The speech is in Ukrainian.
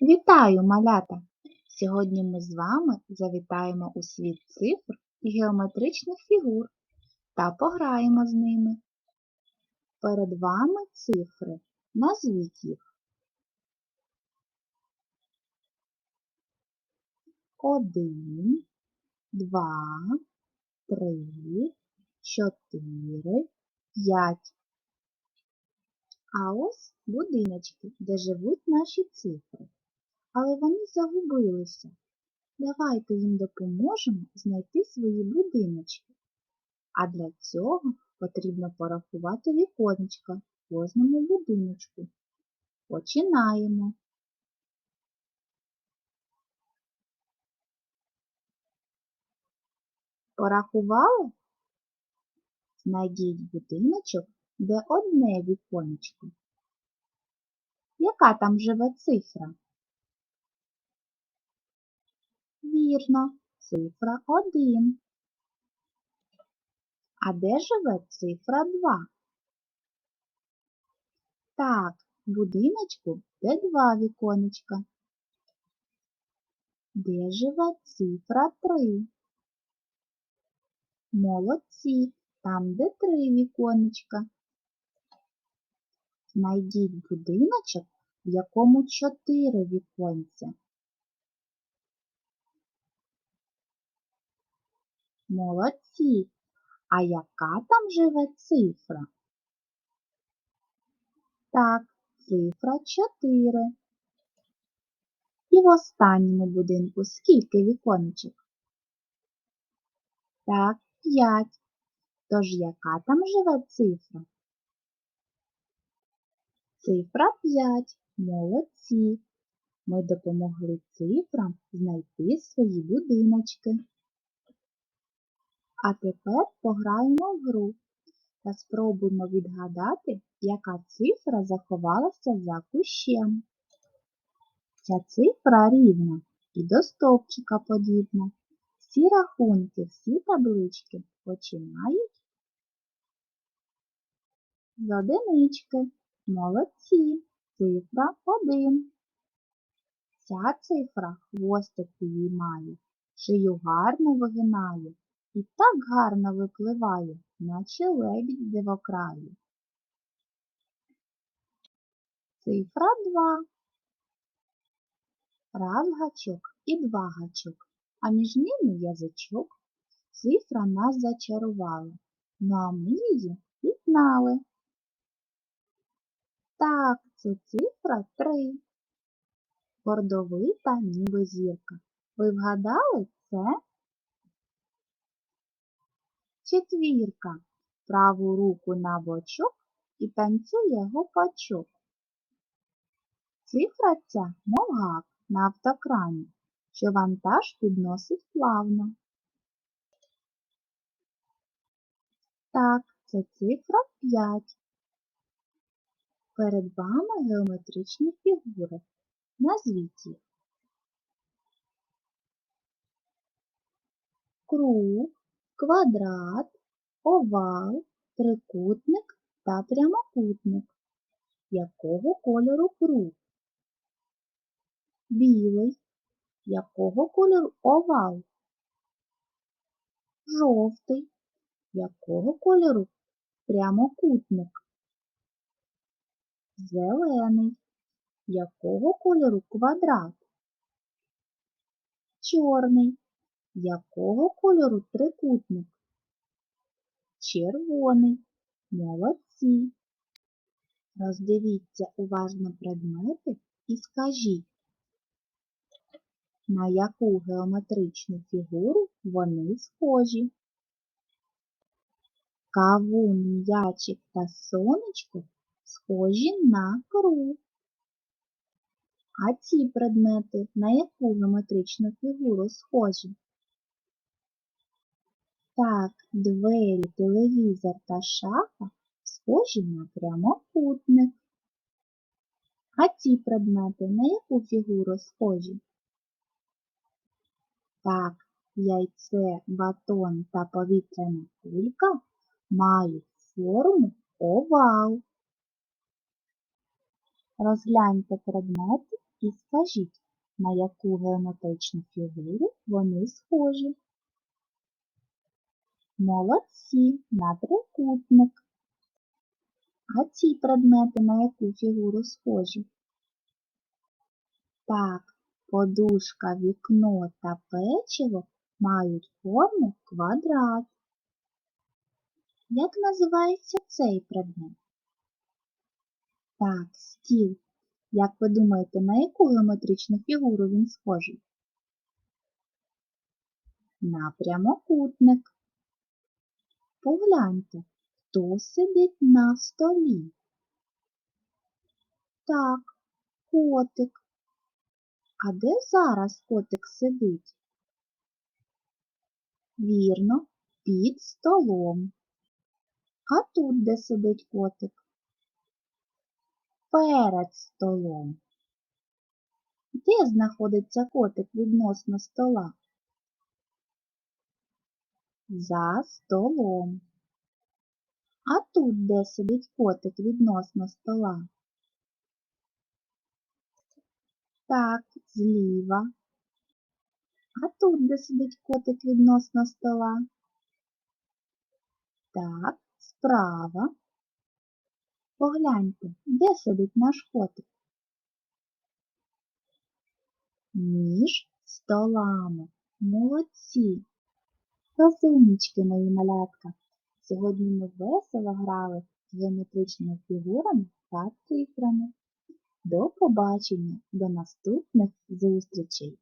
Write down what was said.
Вітаю, малята! Сьогодні ми з вами завітаємо у світ цифр і геометричних фігур та пограємо з ними. Перед вами цифри. Назвіть їх. Один, два, три, чотири, п'ять. А ось будиночки, де живуть наші цифри. Але вони загубилися. Давайте їм допоможемо знайти свої будиночки. А для цього потрібно порахувати віконечка в кожному будиночку. Починаємо. Порахували? Знайдіть будиночок, де одне віконечко. Яка там живе цифра? Вірно, цифра 1. А де живе цифра 2? Так, будиночку де два віконечка. Де живе цифра 3? Молодці, там де три віконечка. Знайдіть будиночок, в якому чотири віконця. Молодці. А яка там живе цифра? Так, цифра 4. І в останньому будинку скільки віконечок? Так, 5. Тож яка там живе цифра? Цифра 5. Молодці. Ми допомогли цифрам знайти свої будиночки. А тепер пограємо в гру та спробуємо відгадати, яка цифра заховалася за кущем. Ця цифра рівна і до стовпчика подібна. Всі рахунки, всі таблички починають з одинички. Молодці. Цифра 1. Ця цифра хвостик її має, шию гарно вигинає і так гарно випливає, наче лебідь дивокраю. Цифра 2. Раз гачок і два гачок, а між ними язичок. Цифра нас зачарувала, ну а ми її пізнали. Так, це цифра 3. Бордовита, ніби зірка. Ви вгадали це? Четвірка. Праву руку на бочок і танцює гопачок. Цифра ця, мов на автокрані, що вантаж підносить плавно. Так, це цифра 5. Перед вами геометричні фігури. Назвіть їх. Круг, квадрат, овал, трикутник та прямокутник. Якого кольору круг? Білий. Якого кольору овал? Жовтий. Якого кольору прямокутник? Зелений. Якого кольору квадрат? Чорний. Якого кольору трикутник? Червоний. Молодці. Роздивіться уважно предмети і скажіть, на яку геометричну фігуру вони схожі. Кавун, м'ячик та сонечко схожі на круг. А ці предмети на яку геометричну фігуру схожі? Так, двері, телевізор та шафа схожі на прямокутник. А ці предмети на яку фігуру схожі? Так, яйце, батон та повітряна кулька мають форму овал. Розгляньте предмети і скажіть, на яку геометричну фігуру вони схожі. Молодці на трикутник. А ці предмети на яку фігуру схожі? Так, подушка, вікно та печиво мають форму квадрат. Як називається цей предмет? Так, стіл. Як ви думаєте, на яку геометричну фігуру він схожий? На прямокутник. Погляньте, хто сидить на столі? Так, котик. А де зараз котик сидить? Вірно, під столом. А тут де сидить котик? Перед столом. Де знаходиться котик відносно стола? За столом. А тут де сидить котик відносно стола? Так, зліва. А тут де сидить котик відносно стола? Так, справа. Погляньте, де сидить наш котик? Між столами. Молодці. Розумнички, мої малятка. Сьогодні ми весело грали з геометричними фігурами та цифрами. До побачення, до наступних зустрічей!